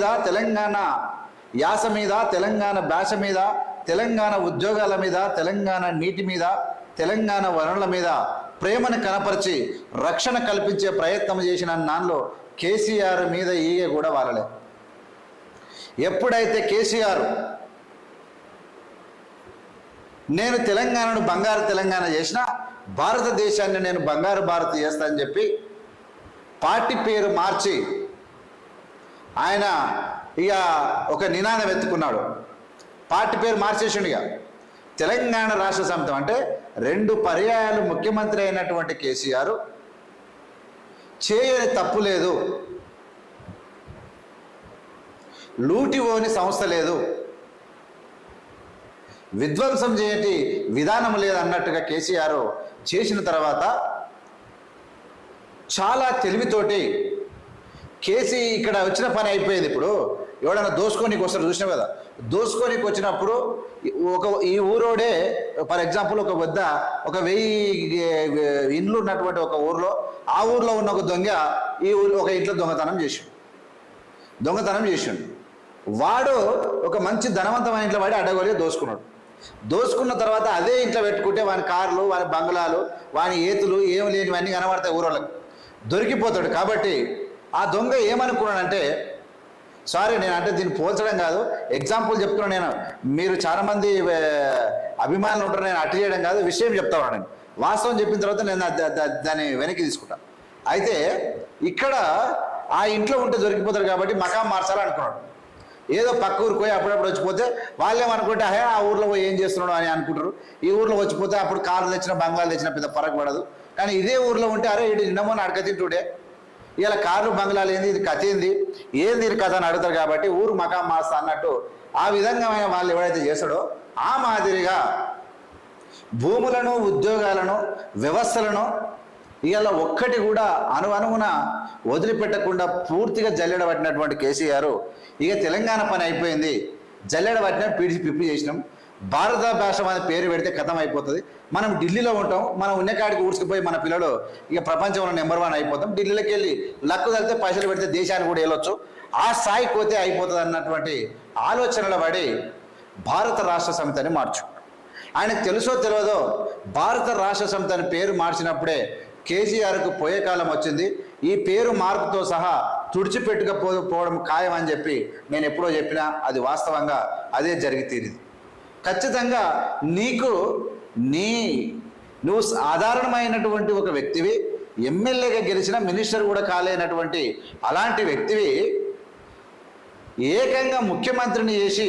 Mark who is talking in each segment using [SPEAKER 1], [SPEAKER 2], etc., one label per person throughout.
[SPEAKER 1] మీద తెలంగాణ యాస మీద తెలంగాణ భాష మీద తెలంగాణ ఉద్యోగాల మీద తెలంగాణ నీటి మీద తెలంగాణ వనరుల మీద ప్రేమను కనపరిచి రక్షణ కల్పించే ప్రయత్నం చేసిన నాన్నలో కేసీఆర్ మీద ఈగ కూడా వాలలే. ఎప్పుడైతే కేసీఆర్ నేను తెలంగాణను బంగారు తెలంగాణ చేసిన భారతదేశాన్ని నేను బంగారు భారత్ చేస్తానని చెప్పి పార్టీ పేరు మార్చి ఆయన ఇక ఒక నినాదం ఎత్తుకున్నాడు. పార్టీ పేరు మార్చేసిండు ఇక. తెలంగాణ రాష్ట్ర సమితం అంటే రెండు పర్యాయాలు ముఖ్యమంత్రి అయినటువంటి కేసీఆర్ చేయని తప్పు లేదు. లూటివోని సంస్థ లేదు. విధ్వంసం చేయటి విధానం లేదన్నట్టుగా కేసీఆర్ చేసిన తర్వాత చాలా తెలివితోటి కేసీ ఇక్కడ వచ్చిన పని అయిపోయింది ఇప్పుడు. ఎవడన్నా దోసుకోనికి వస్తారు చూసినావు కదా? దోసుకోనికి వచ్చినప్పుడు ఒక ఈ ఊరోడే ఫర్ ఎగ్జాంపుల్ ఒక వద్ద ఒక వెయ్యి ఇండ్లు ఉన్నటువంటి ఒక ఊర్లో ఆ ఊర్లో ఉన్న ఒక దొంగ ఈ ఊర్లో ఒక ఇంట్లో దొంగతనం చేసిండు. దొంగతనం చేసిండు. వాడు ఒక మంచి ధనవంతమైన ఇంట్లో వాడి అడగొలి దోసుకున్నాడు. దోసుకున్న తర్వాత అదే ఇంట్లో పెట్టుకుంటే వాని కార్లు వాని బంగ్లాలు వాని ఏతులు ఏం లేనివన్నీ కనబడతాయి ఊరోళ్ళకి. దొరికిపోతాడు కాబట్టి ఆ దొంగ ఏమనుకున్నాడంటే సారీ నేను అంటే దీన్ని పోల్చడం కాదు. ఎగ్జాంపుల్ చెప్తున్నాను నేను. మీరు చాలామంది అభిమానులు ఉంటారు. నేను అట్టు చేయడం కాదు. విషయం చెప్తా ఉన్నాను నేను. వాస్తవం చెప్పిన తర్వాత నేను దాన్ని వెనక్కి తీసుకుంటాను అయితే ఇక్కడ ఆ ఇంట్లో ఉంటే దొరికిపోతారు కాబట్టి మకాం మార్చాలి అనుకున్నాడు ఏదో పక్క ఊరికి పోయి అప్పుడప్పుడు వచ్చిపోతే వాళ్ళేమనుకుంటే అహే ఆ ఊర్లో పోయి ఏం చేస్తున్నాడు? అని అనుకుంటారు. ఈ ఊర్లో వచ్చిపోతే అప్పుడు కార్లు తెచ్చిన బంగ్లాలు తెచ్చిన పెద్ద పడదు. కానీ ఇదే ఊర్లో ఉంటే అరే ఇటు నిన్నమో అడక తింటుడే. ఇలా కార్లు బంగ్లాలు ఏంది? ఇది కథ ఏంది? ఏంది ఇది కథ అని అడుగుతారు కాబట్టి ఊరు మకా మాస్తా అన్నట్టు ఆ విధంగా వాళ్ళు ఎవడైతే చేస్తాడో ఆ మాదిరిగా భూములను ఉద్యోగాలను వ్యవస్థలను ఇలా ఒక్కటి కూడా అను అణువున వదిలిపెట్టకుండా పూర్తిగా జల్లెడ పట్టినటువంటి కేసీఆర్ ఇక తెలంగాణ పని అయిపోయింది. జల్లెడ పట్టిన పీడిచి పిప్పి చేసినాం. భారత భాష అనే పేరు పెడితే కథం అయిపోతుంది. మనం ఢిల్లీలో ఉంటాం మనం ఉన్నకాడికి ఊడ్చుకుపోయి మన పిల్లలు ఇక ప్రపంచంలో నెంబర్ వన్ అయిపోతాం. ఢిల్లీలోకి వెళ్ళి లక్కు తగ్గితే పైసలు పెడితే దేశానికి కూడా వెళ్ళొచ్చు ఆ స్థాయికి పోతే అయిపోతుంది అన్నటువంటి ఆలోచనల పడి భారత రాష్ట్ర సమితిని మార్చు. ఆయనకు తెలుసో తెలియదో భారత రాష్ట్ర సమితి అని పేరు మార్చినప్పుడే కేసీఆర్కు పోయే కాలం వచ్చింది. ఈ పేరు మార్పుతో సహా తుడిచిపెట్టుకపో పోవడం ఖాయం అని చెప్పి నేను ఎప్పుడో చెప్పినా అది వాస్తవంగా అదే జరిగి తీరింది. ఖచ్చితంగా నీకు నీ నువ్వు సాధారణమైనటువంటి ఒక వ్యక్తివి ఎమ్మెల్యేగా గెలిచిన మినిస్టర్ కూడా కాలేనటువంటి అలాంటి వ్యక్తివి ఏకంగా ముఖ్యమంత్రిని చేసి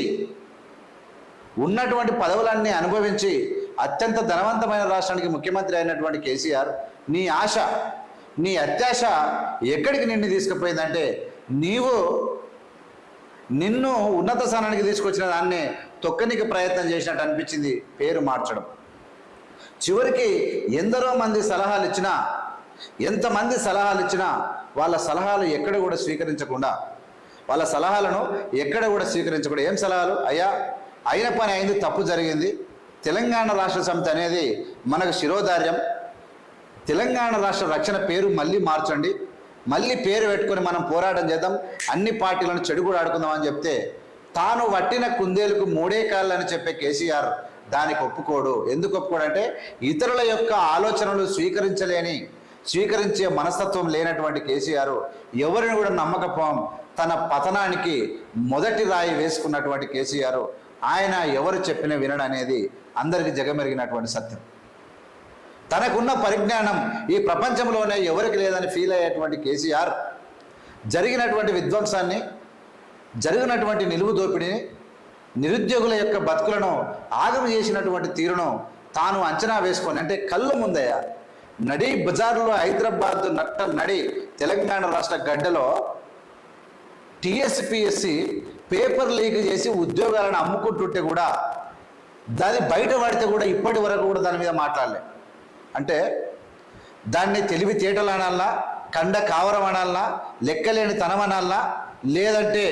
[SPEAKER 1] ఉన్నటువంటి పదవులన్నీ అనుభవించి అత్యంత ధనవంతమైన రాష్ట్రానికి ముఖ్యమంత్రి అయినటువంటి కేసీఆర్ నీ ఆశ నీ అత్యాశ ఎక్కడికి నిన్ను తీసుకుపోయిందంటే నీవు నిన్ను ఉన్నత స్థానానికి తీసుకొచ్చిన దాన్నే తొక్కనికి ప్రయత్నం చేసినట్టు అనిపించింది పేరు మార్చడం. చివరికి ఎందరో మంది సలహాలు ఇచ్చినా ఎంతమంది సలహాలు ఇచ్చినా వాళ్ళ సలహాలు ఎక్కడ కూడా స్వీకరించకుండా వాళ్ళ సలహాలను ఎక్కడ కూడా స్వీకరించకుండా ఏం సలహాలు? అయ్యా అయిన పని అయింది తప్పు జరిగింది. తెలంగాణ రాష్ట్ర సమితి అనేది మనకు శిరోధార్యం. తెలంగాణ రాష్ట్ర రక్షణ పేరు మళ్ళీ మార్చండి. మళ్ళీ పేరు పెట్టుకొని మనం పోరాటం చేద్దాం. అన్ని పార్టీలను చెడు కూడా ఆడుకుందాం అని చెప్తే తాను వట్టిన కుందేలకు మూడే కాళ్ళు అని చెప్పే కేసీఆర్ దానికి ఒప్పుకోడు. ఎందుకు ఒప్పుకోడంటే ఇతరుల యొక్క ఆలోచనలు స్వీకరించలేని స్వీకరించే మనస్తత్వం లేనటువంటి కేసీఆర్ ఎవరిని కూడా నమ్మకపోం. తన పతనానికి మొదటి రాయి వేసుకున్నటువంటి కేసీఆర్ ఆయన ఎవరు చెప్పిన వినడం అనేది అందరికీ జగమెరిగినటువంటి సత్యం. తనకున్న పరిజ్ఞానం ఈ ప్రపంచంలోనే ఎవరికి లేదని ఫీల్ అయ్యేటువంటి కేసీఆర్ జరిగినటువంటి విధ్వంసాన్ని జరిగినటువంటి నిలువు దోపిడీని నిరుద్యోగుల యొక్క బతుకులను ఆగమ చేసినటువంటి తీరును తాను అంచనా వేసుకొని అంటే కళ్ళు ముందయ్యా నడి బజార్లో హైదరాబాద్ నట్ట నడి తెలంగాణ రాష్ట్ర గడ్డలో టీఎస్పిఎస్సి పేపర్ లీక్ చేసి ఉద్యోగాలను అమ్ముకుంటుంటే కూడా దాన్ని బయట పడితే కూడా ఇప్పటి వరకు కూడా దాని మీద మాట్లాడలేదు అంటే దాన్ని తెలివి తేటలు కండ కావరం అనాలా లెక్కలేని తనం అనాలా లేదంటే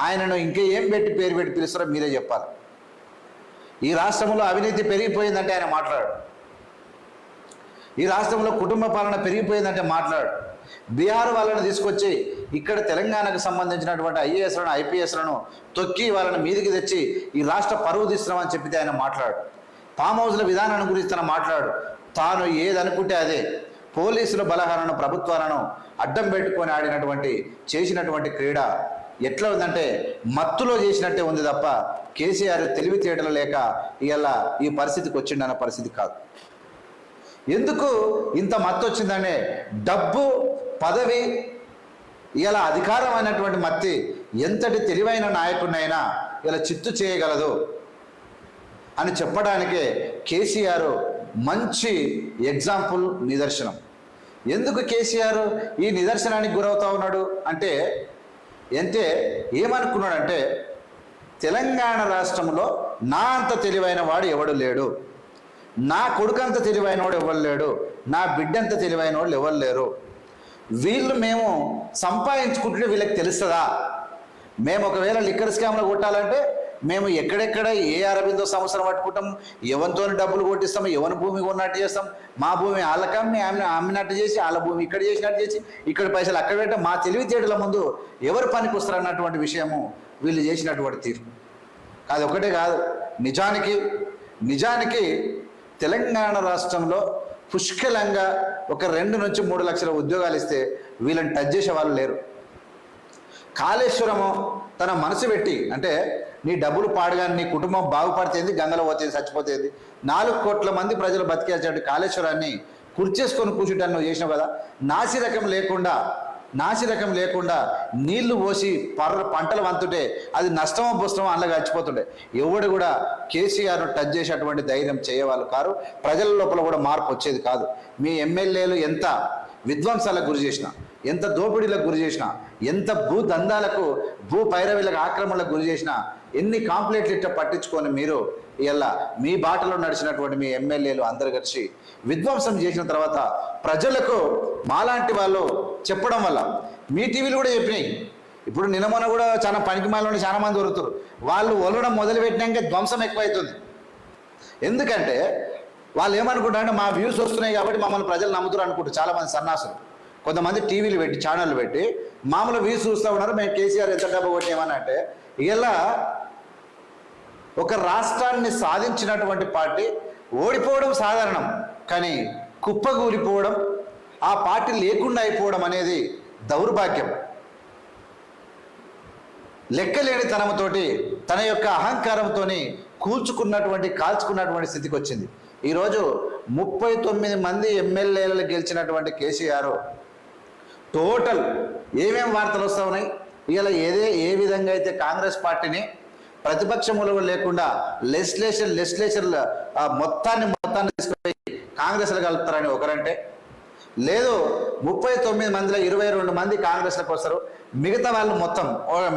[SPEAKER 1] ఆయనను ఇంకా ఏం పెట్టి పేరు పెట్టి పిలుస్తారో మీరే చెప్పాలి. ఈ రాష్ట్రంలో అవినీతి పెరిగిపోయిందంటే ఆయన మాట్లాడు. ఈ రాష్ట్రంలో కుటుంబ పాలన పెరిగిపోయిందంటే మాట్లాడు. బీహార్ వాళ్ళని తీసుకొచ్చి ఇక్కడ తెలంగాణకు సంబంధించినటువంటి ఐఏఎస్లను ఐపీఎస్లను తొక్కి వాళ్ళని మీదికి తెచ్చి ఈ రాష్ట్ర పరువు తీస్తున్నామని చెప్పితే ఆయన మాట్లాడు. ఫామ్ హౌస్ల విధానాన్ని గురించి తన మాట్లాడు. తాను ఏదనుకుంటే అదే. పోలీసుల బలహాలను ప్రభుత్వాలను అడ్డం పెట్టుకొని ఆడినటువంటి చేసినటువంటి క్రీడ ఎట్లా ఉందంటే మత్తులో చేసినట్టే ఉంది తప్ప కేసీఆర్ తెలివితేటలు లేక ఇవాళ ఈ పరిస్థితికి వచ్చిండన్న పరిస్థితి కాదు. ఎందుకు ఇంత మత్తు వచ్చిందనే డబ్బు పదవి ఇలా అధికారం అయినటువంటి మత్తి ఎంతటి తెలివైన నాయకుడినైనా ఇలా చిత్తు చేయగలదు అని చెప్పడానికే కేసీఆర్ మంచి ఎగ్జాంపుల్ నిదర్శనం. ఎందుకు కేసీఆర్ ఈ నిదర్శనానికి గురవుతా ఉన్నాడు అంటే అంటే ఏమనుకున్నాడంటే తెలంగాణ రాష్ట్రంలో నా అంత తెలివైన వాడు ఎవడు లేడు. నా కొడుకంత తెలివైన వాడు ఎవరు లేడు. నా బిడ్డంత తెలివైన వాళ్ళు ఎవరు లేరు. వీళ్ళు మేము సంపాదించుకుంటుంటే వీళ్ళకి తెలుస్తుందా? మేము ఒకవేళ లిక్కర్ స్కామ్లో కొట్టాలంటే మేము ఎక్కడెక్కడ ఏ అరవిందో సంవత్సరం పట్టుకుంటాం ఎవరితో డబ్బులు కొట్టిస్తాం ఎవరి భూమి కొన్నట్టు చేస్తాం. మా భూమి వాళ్ళకమ్మి ఆమె అమ్మినట్టు చేసి వాళ్ళ భూమి ఇక్కడ చేసినట్టు చేసి ఇక్కడ పైసలు అక్కడ పెట్టాం మా తెలివితేటల ముందు ఎవరు పనికొస్తారు అన్నటువంటి విషయము వీళ్ళు చేసినటువంటి తీర్పు. అది ఒకటే కాదు నిజానికి నిజానికి తెలంగాణ రాష్ట్రంలో పుష్కలంగా ఒక రెండు నుంచి మూడు లక్షల ఉద్యోగాలు ఇస్తే వీళ్ళని టచ్ చేసే వాళ్ళు లేరు. కాళేశ్వరము తన మనసు పెట్టి అంటే నీ డబ్బులు పాడగానే నీ కుటుంబం బాగుపడితేంది గంగలో పోతుంది చచ్చిపోతుంది. నాలుగు కోట్ల మంది ప్రజలు బతికేసేటువంటి కాళేశ్వరాన్ని కుర్చేసుకొని కూర్చుంటాను నువ్వు చేసినావు కదా. నాసి రకం లేకుండా నాసిరకం లేకుండా నీళ్ళు పోసి పర్ర పంటలు వంతుంటే అది నష్టమో పుష్టమో అందులో గడిచిపోతుండే ఎవడు కూడా కేసీఆర్ను టచ్ చేసేటువంటి ధైర్యం చేయవాళ్ళు కారు. ప్రజల లోపల కూడా మార్పు వచ్చేది కాదు. మీ ఎమ్మెల్యేలు ఎంత విధ్వంసాలకు గురి చేసినా ఎంత దోపిడీలకు గురి చేసినా ఎంత భూ దందాలకు భూ పైరవీలకు ఆక్రమణలకు గురి చేసినా ఎన్ని కాంప్లైంట్లు ఇట్ట పట్టించుకొని మీరు ఇలా మీ బాటలో నడిచినటువంటి మీ ఎమ్మెల్యేలు అందరు కలిసి విధ్వంసం చేసిన తర్వాత ప్రజలకు మాలాంటి వాళ్ళు చెప్పడం వల్ల మీ టీవీలు కూడా చెప్పినాయి. ఇప్పుడు నినమొన కూడా చాలా పనికిమాలలో చాలా మంది దొరుకుతారు వాళ్ళు ఒలడం మొదలు పెట్టినాక ధ్వంసం ఎక్కువైతుంది. ఎందుకంటే వాళ్ళు ఏమనుకుంటారంటే మా వ్యూస్ వస్తున్నాయి కాబట్టి మమ్మల్ని ప్రజలు నమ్ముతారు అనుకుంటారు. చాలా మంది సన్నాసులు. కొంతమంది టీవీలు పెట్టి ఛానళ్ళు పెట్టి మామూలు వీ చూస్తూ ఉన్నారు మేము కేసీఆర్ ఎంత డబ్బు కొట్టేమని అంటే ఇలా ఒక రాష్ట్రాన్ని సాధించినటువంటి పార్టీ ఓడిపోవడం సాధారణం. కానీ కుప్పగూలిపోవడం ఆ పార్టీ లేకుండా అయిపోవడం అనేది దౌర్భాగ్యం. లెక్కలేని తనముతోటి తన యొక్క అహంకారంతోని కూల్చుకున్నటువంటి కాల్చుకున్నటువంటి స్థితికి వచ్చింది ఈరోజు ముప్పై తొమ్మిది మంది ఎమ్మెల్యేలు గెలిచినటువంటి కేసీఆర్ టోటల్ ఏమేమి వార్తలు వస్తా ఉన్నాయి? ఇలా ఏదే ఏ విధంగా అయితే కాంగ్రెస్ పార్టీని ప్రతిపక్షములు లేకుండా లెజిస్లేషన్ లెజిస్లేషన్ మొత్తాన్ని మొత్తాన్ని తీసుకుపోయి కాంగ్రెస్లో కలుపుతారని ఒకరంటే లేదు ముప్పై తొమ్మిది మందిలో ఇరవై రెండు మంది కాంగ్రెస్లోకి వస్తారు. మిగతా వాళ్ళు మొత్తం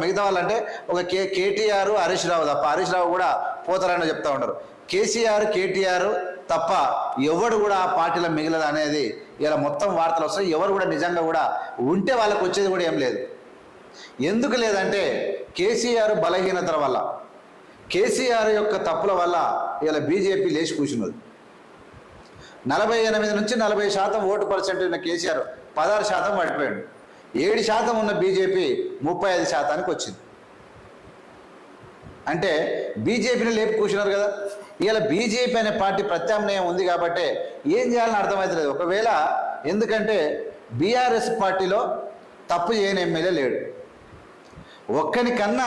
[SPEAKER 1] మిగతా వాళ్ళు అంటే ఒక కే కేటీఆర్ హరీష్ రావు తప్ప హరీష్ రావు కూడా పోతారని చెప్తా ఉన్నారు. కేసీఆర్ కేటీఆర్ తప్ప ఎవడు కూడా ఆ పార్టీలో మిగిలదు అనేది ఇలా మొత్తం వార్తలు వస్తాయి. ఎవరు కూడా నిజంగా కూడా ఉంటే వాళ్ళకి వచ్చేది కూడా ఏం లేదు. ఎందుకు లేదంటే కేసీఆర్ బలహీనతల వల్ల కేసీఆర్ యొక్క తప్పుల వల్ల ఇలా బీజేపీ లేచి కూర్చున్నది. నలభై ఎనిమిది నుంచి నలభై శాతం ఓటు పర్సెంట్ ఉన్న కేసీఆర్ పదహారు శాతం పడిపోయాడు. ఏడు శాతం ఉన్న బీజేపీ ముప్పై ఐదు శాతానికి వచ్చింది. అంటే బీజేపీని లేపు కూర్చున్నారు కదా. ఇలా బీజేపీ అనే పార్టీ ప్రత్యామ్నాయం ఉంది కాబట్టి ఏం చేయాలని అర్థమవుతలేదు ఒకవేళ ఎందుకంటే బీఆర్ఎస్ పార్టీలో తప్పు చేయని ఎమ్మెల్యే లేడు. ఒక్కనికన్నా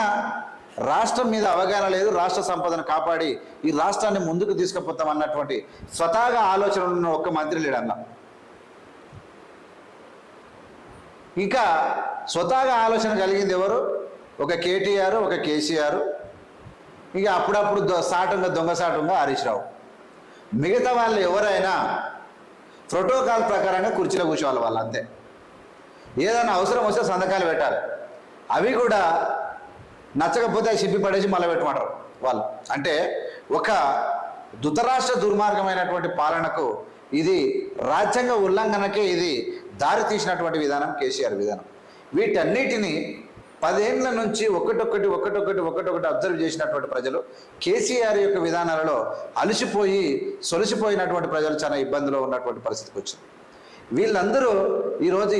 [SPEAKER 1] రాష్ట్రం మీద అవగాహన లేదు రాష్ట్ర సంపదను కాపాడి ఈ రాష్ట్రాన్ని ముందుకు తీసుకుపోతాం అన్నటువంటి స్వతహాగా ఆలోచన ఉన్న ఒక్క మంత్రి లేడు అన్న ఇంకా స్వతహాగా ఆలోచన కలిగింది ఎవరు? ఒక కేటీఆర్ ఒక కేసీఆర్ ఇక అప్పుడప్పుడు దొ- సాటంగా దొంగసాటంగా హరీష్ రావు. మిగతా వాళ్ళు ఎవరైనా ప్రోటోకాల్ ప్రకారంగా కుర్చీలో కూర్చోవాలి వాళ్ళు అంతే. ఏదైనా అవసరం వస్తే సంతకాలు పెట్టాలి. అవి కూడా నచ్చకపోతే అవి సిప్పి పడేసి మళ్ళీ పెట్టమంటారు వాళ్ళు. అంటే ఒక దుతరాష్ట్ర దుర్మార్గమైనటువంటి పాలనకు ఇది రాజ్యాంగ ఉల్లంఘనకే ఇది దారి తీసినటువంటి విధానం కేసీఆర్ విధానం. వీటన్నిటిని పదేళ్ళ నుంచి ఒకటొక్కటి ఒకటొక్కటి ఒకటొకటి అబ్జర్వ్ చేసినటువంటి ప్రజలు కేసీఆర్ యొక్క విధానాలలో అలసిపోయి సొలసిపోయినటువంటి ప్రజలు చాలా ఇబ్బందిలో ఉన్నటువంటి పరిస్థితికి వచ్చింది. వీళ్ళందరూ ఈరోజు